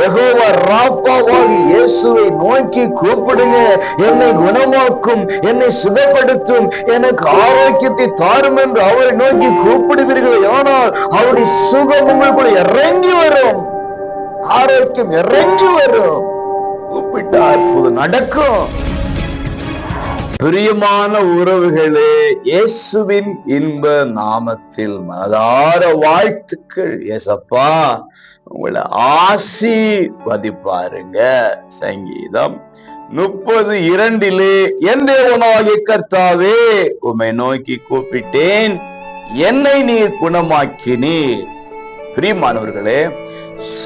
யெகோவா ராப்பாவாகி இயேசுவை நோக்கி கூப்பிடுங்க. என்னை குணமாக்கும் என்னை சுகப்படுத்தும் எனக்கு ஆரோக்கியத்தை தாரும் என்று அவரை நோக்கி கூப்பிடுவீர்கள். ஆனால் அவருடைய சுகம் உங்களுக்குள்ள இறங்கி வரும். ஆரோக்கியம் இறங்கி வரும். கூப்பிட்டா அற்புதம் நடக்கும். பிரியமான உறவுகளே இயேசுவின் இன்ப நாமத்தில் மனதார வாழ்த்துக்கள். ஏசப்பா உங்களை ஆசி ஆசீர்வதிப்பாருங்க. சங்கீதம் முப்பது இரண்டிலே என் தேவனாகிய கர்த்தாவே உம்மை நோக்கி கூப்பிட்டேன். என்னை நீர் குணமாக்கினீர். பிரியமானவர்களே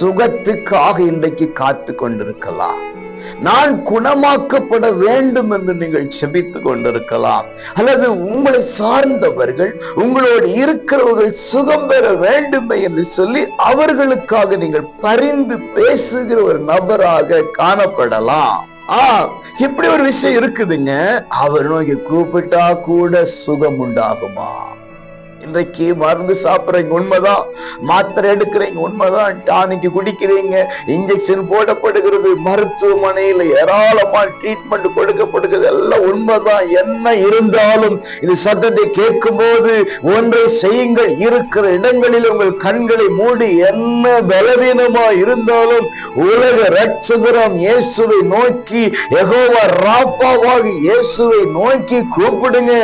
சுகத்துக்காக இன்றைக்கு காத்து கொண்டிருக்கலாம் நான் குணமாக்கப்பட வேண்டும் என்று நீங்கள் செபித்துக் கொண்டிருக்கலாம். அல்லது உங்களை சார்ந்தவர்கள் உங்களோடு இருக்கிறவர்கள் சுகம் பெற வேண்டுமே என்று சொல்லி அவர்களுக்காக நீங்கள் பரிந்து பேசுகிற ஒரு நபராக காணப்படலாம். ஆ இப்படி ஒரு விஷயம் இருக்குதுங்க. அவர் நோக்கி கூப்பிட்டா கூட சுகம் உண்டாகுமா? இன்றைக்கு மருந்து சாப்பிடுறீங்க உண்மைதான். மாத்திரை எடுக்கிறீங்க உண்மைதான். டானிக்கு குடிக்கிறீங்க இன்ஜெக்ஷன் போடப்படுகிறது மருத்துவமனையில ஏராளமா ட்ரீட்மெண்ட் கொடுக்கப்படுகிறது எல்லாம் உண்மைதான். என்ன இருந்தாலும் இந்த சத்தத்தை கேட்கும் போது ஒன்றை செய்யுங்கள். இருக்கிற இடங்களில் உங்கள் கண்களை மூடி என்ன பலவீனமா இருந்தாலும் உலக ரட்சகரம் இயேசுவை நோக்கி எகோவா ராப்பாவாக இயேசுவை நோக்கி கூப்பிடுங்க.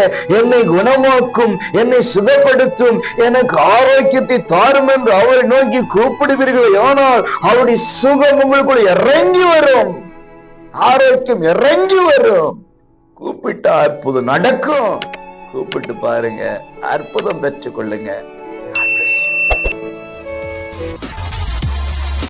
என்னை குணமாக்கும் என்னை பலப்படுத்தும் எனக்கு ஆரோக்கியத்தை தாரும் என்று அவரை நோக்கி கூப்பிடுவீர்கள். ஆனால் அவருடைய சுகம் உங்களுக்குள்ள இறங்கி வரும். ஆரோக்கியம் இறங்கி வரும். கூப்பிட்டா அற்புதம் நடக்கும். கூப்பிட்டு பாருங்க. அற்புதம் பெற்றுக் கொள்ளுங்க.